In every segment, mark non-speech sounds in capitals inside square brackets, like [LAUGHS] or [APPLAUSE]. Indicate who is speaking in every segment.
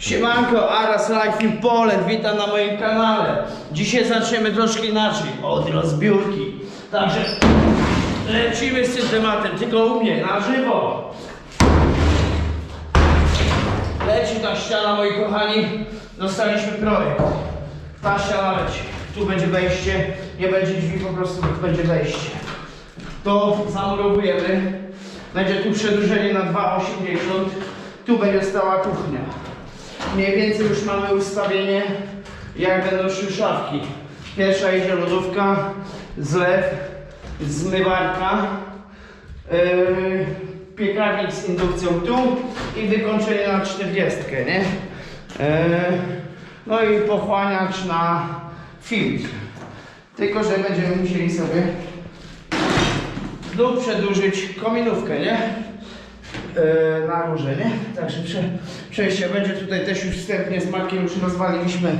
Speaker 1: Siemanko, Aras Life in Poland, witam na moim kanale. Dzisiaj zaczniemy troszkę inaczej, od rozbiórki. Także lecimy z tym tematem, tylko u mnie, na żywo. Leci ta ściana, moi kochani, dostaliśmy projekt. Ta ściana leci, tu będzie wejście, nie będzie drzwi, po prostu będzie wejście. To zamurowujemy, będzie tu przedłużenie na 2,80 tu będzie stała kuchnia. Mniej więcej już mamy ustawienie, jak będą szły szafki. Pierwsza idzie lodówka, zlew, zmywarka, yy, piekarnik z indukcją tu i wykończenie na 40, nie? Yy, no i pochłaniacz na filtr. Tylko, że będziemy musieli sobie lub przedłużyć kominówkę, nie? e, na górze, nie? Także przejście będzie tutaj też już wstępnie z Markiem już rozwaliliśmy.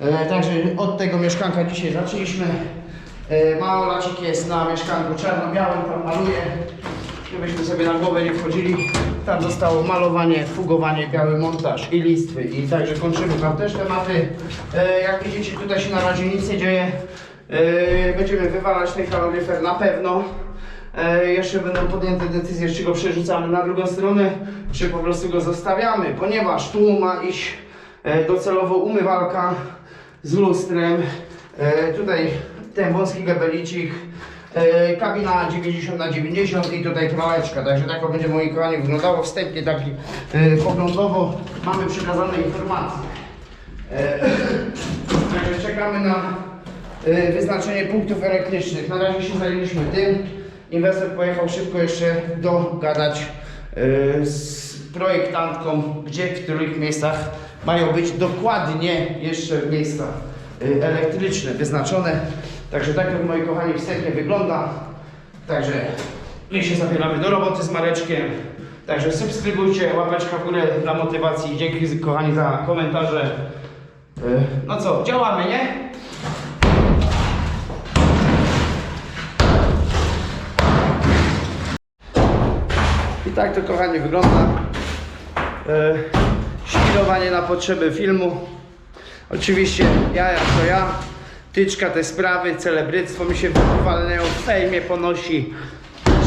Speaker 1: E, także od tego mieszkanka dzisiaj zaczęliśmy. E, Małolacik jest na mieszkanku czarno-białym, tam maluje. Żebyśmy sobie na głowę nie wchodzili. Tam zostało malowanie, fugowanie, biały montaż i listwy. I także kończymy tam też tematy. E, jak widzicie tutaj się na razie nic nie dzieje. Będziemy wywalać ten kaloryfer na pewno. E, jeszcze będą podjęte decyzje, czy go przerzucamy na drugą stronę, czy po prostu go zostawiamy, ponieważ tu ma iść e, docelowo umywalka z lustrem. E, tutaj ten wąski gabelicik, kabina 90 na 90 i tutaj praleczka. Także tak będzie moi kochani wyglądało wstępnie taki poglądowo. Mamy przekazane informacje. Także czekamy na wyznaczenie punktów elektrycznych. Na razie się zajęliśmy tym. Inwestor pojechał szybko jeszcze dogadać e, z projektantką, gdzie, w których miejscach mają być dokładnie jeszcze miejsca e, elektryczne wyznaczone. Także tak jak moi kochani wstępnie wygląda. Także my się zabieramy do roboty z Mareczkiem. Także subskrybujcie, łapeczka w górę dla motywacji. Dzięki kochani za komentarze. E, No co, działamy, nie? I tak to kochani wygląda. E, Świrowanie na potrzeby filmu. Oczywiście ja jak to ja. Tyczka te sprawy, celebryctwo mi się wywalniają w fejmie ponosi,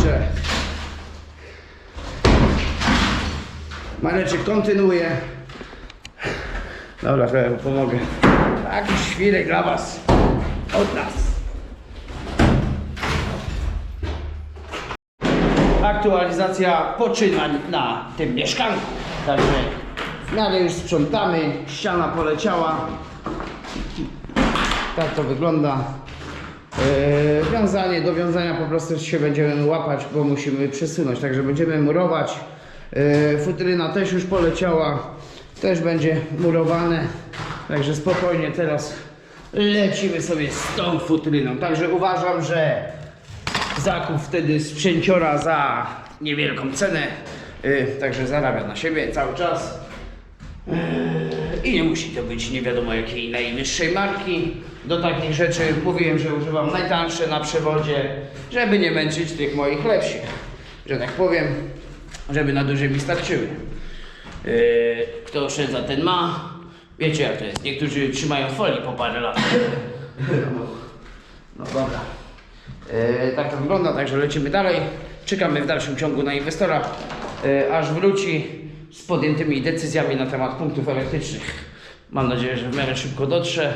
Speaker 1: że Mareczek kontynuuje. Dobra, trochę pomogę. Taki świrek dla was od nas. Aktualizacja poczynań na tym mieszkanku. Także w miarę już sprzątamy, ściana poleciała. Tak to wygląda. Yy, wiązanie, do wiązania po prostu się będziemy łapać, bo musimy przesunąć. Także będziemy murować. Yy, futryna też już poleciała. Też będzie murowane. Także spokojnie teraz lecimy sobie z tą futryną. Także uważam, że zakup wtedy sprzęciora za niewielką cenę. Yy, także zarabia na siebie cały czas. Yy, I nie musi to być nie wiadomo jakiej najwyższej marki. Do takich rzeczy mówiłem, że używam najtańsze na przewodzie, żeby nie męczyć tych moich lepszych. Że tak powiem, żeby na duże mi starczyły. Yy, kto oszczędza, ten ma. Wiecie jak to jest. Niektórzy trzymają folii po parę lat. [LAUGHS] No dobra. E, tak to wygląda, także lecimy dalej. Czekamy w dalszym ciągu na inwestora, e, aż wróci z podjętymi decyzjami na temat punktów elektrycznych. Mam nadzieję, że w miarę szybko dotrze.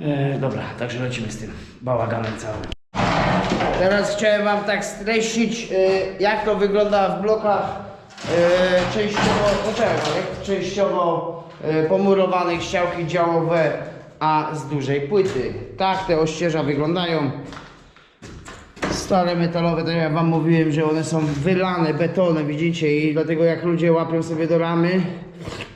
Speaker 1: E, dobra, także lecimy z tym bałaganem całym. Teraz chciałem Wam tak streścić, jak to wygląda w blokach częściowo, pomurowanych ściałki działowe, a z dużej płyty. Tak te ościeża wyglądają. Stare metalowe, tak jak wam mówiłem, że one są wylane betonem, widzicie, i dlatego jak ludzie łapią sobie do ramy,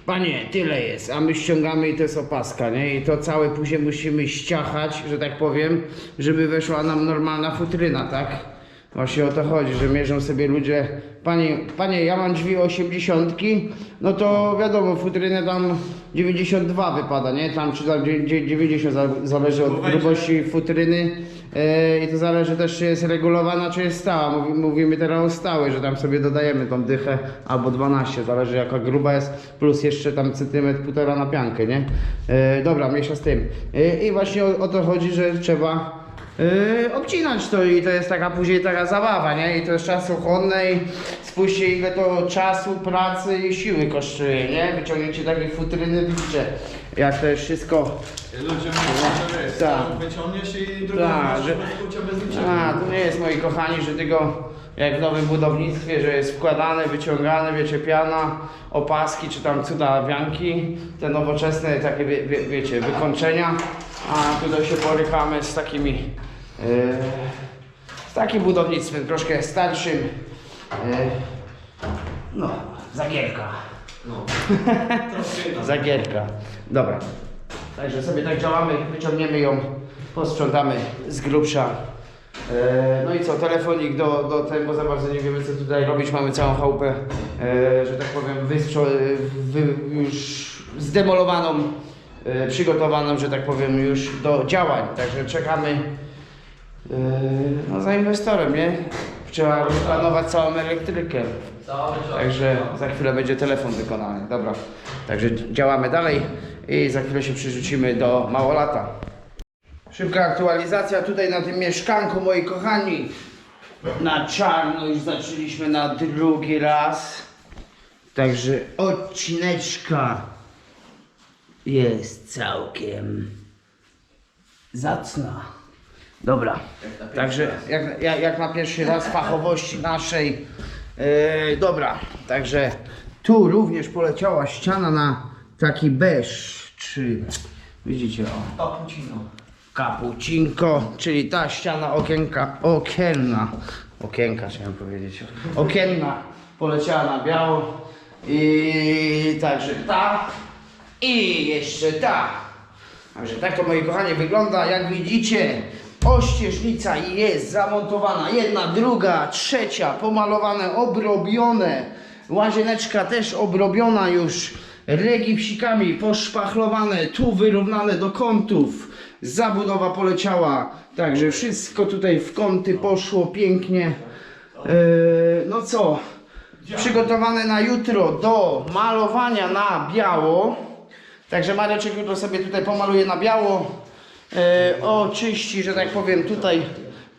Speaker 1: panie, tyle jest, a my ściągamy i to jest opaska, nie? I to całe później musimy ściachać, że tak powiem, żeby weszła nam normalna futryna, tak? Właśnie o to chodzi, że mierzą sobie ludzie panie, panie, ja mam drzwi 80, no to wiadomo, futrynę tam 92 wypada, nie? Tam czy tam dzie- dzie- 90 za- zależy od grubości futryny e, i to zależy też czy jest regulowana, czy jest stała. Mówi, mówimy teraz o stałej, że tam sobie dodajemy tą dychę albo 12, zależy jaka gruba jest, plus jeszcze tam centymetr, półtora na piankę, nie? E, dobra, mniejsza z tym. E, I właśnie o, o to chodzi, że trzeba Yy, obcinać to i to jest taka później taka zabawa, nie? I to jest czasochłonne i spójrzcie ile to czasu, pracy i siły kosztuje, nie? Wyciągnięcie takiej futryny, widzicie jak to jest wszystko...
Speaker 2: Ludzie mówią, że wiesz,
Speaker 1: Tak.
Speaker 2: tam wyciągniesz i
Speaker 1: Tak,
Speaker 2: masz
Speaker 1: że-
Speaker 2: bez niczego.
Speaker 1: A, to nie jest moi kochani, że tylko jak w nowym budownictwie, że jest wkładane, wyciągane, wiecie, piana, opaski czy tam cudawianki, te nowoczesne takie, wie, wie, wiecie, wykończenia, a tutaj się borykamy z takimi, yy, z takim budownictwem troszkę starszym, yy, no, zagierka.
Speaker 2: No. [LAUGHS]
Speaker 1: Zagierka. Dobra. Także sobie tak działamy, wyciągniemy ją, posprzątamy z grubsza. E, No i co, telefonik do, do tego, bo za bardzo nie wiemy co tutaj robić. Mamy całą chałupę, e, że tak powiem, wystrzo, wy, już zdemolowaną, e, przygotowaną, że tak powiem, już do działań. Także czekamy e, no, za inwestorem, nie? Trzeba rozplanować całą elektrykę. Także za chwilę będzie telefon wykonany. Dobra. Także działamy dalej i za chwilę się przerzucimy do Małolata. Szybka aktualizacja tutaj na tym mieszkanku, moi kochani. Na czarno już zaczęliśmy na drugi raz. Także odcineczka jest całkiem zacna. Dobra, także jak, jak, jak na pierwszy raz fachowości naszej. Yy, dobra, także tu również poleciała ściana na taki beż, czy widzicie o,
Speaker 2: Papucino.
Speaker 1: Capucinko, czyli ta ściana okienka, okienna, okienka chciałem powiedzieć, okienna poleciała na biało. I także ta. I jeszcze ta. Także tak to moi kochani wygląda, jak widzicie ościeżnica jest zamontowana, jedna, druga, trzecia, pomalowane, obrobione, łazieneczka też obrobiona już regipsikami, poszpachlowane, tu wyrównane do kątów, zabudowa poleciała, także wszystko tutaj w kąty poszło pięknie. Eee, no co, przygotowane na jutro do malowania na biało. Także Mareczek jutro sobie tutaj pomaluje na biało, e, oczyści, że tak powiem, tutaj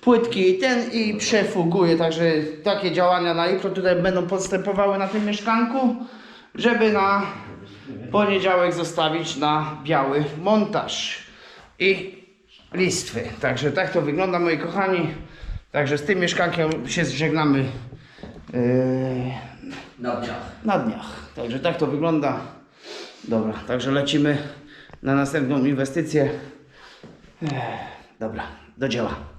Speaker 1: płytki i ten i przefuguje. Także takie działania na jutro tutaj będą postępowały na tym mieszkanku, żeby na poniedziałek zostawić na biały montaż i listwy. Także tak to wygląda moi kochani. Także z tym mieszkankiem się żegnamy. e,
Speaker 2: Na dniach.
Speaker 1: na dniach. Także tak to wygląda. Dobra, także lecimy na następną inwestycję. Dobra, do dzieła.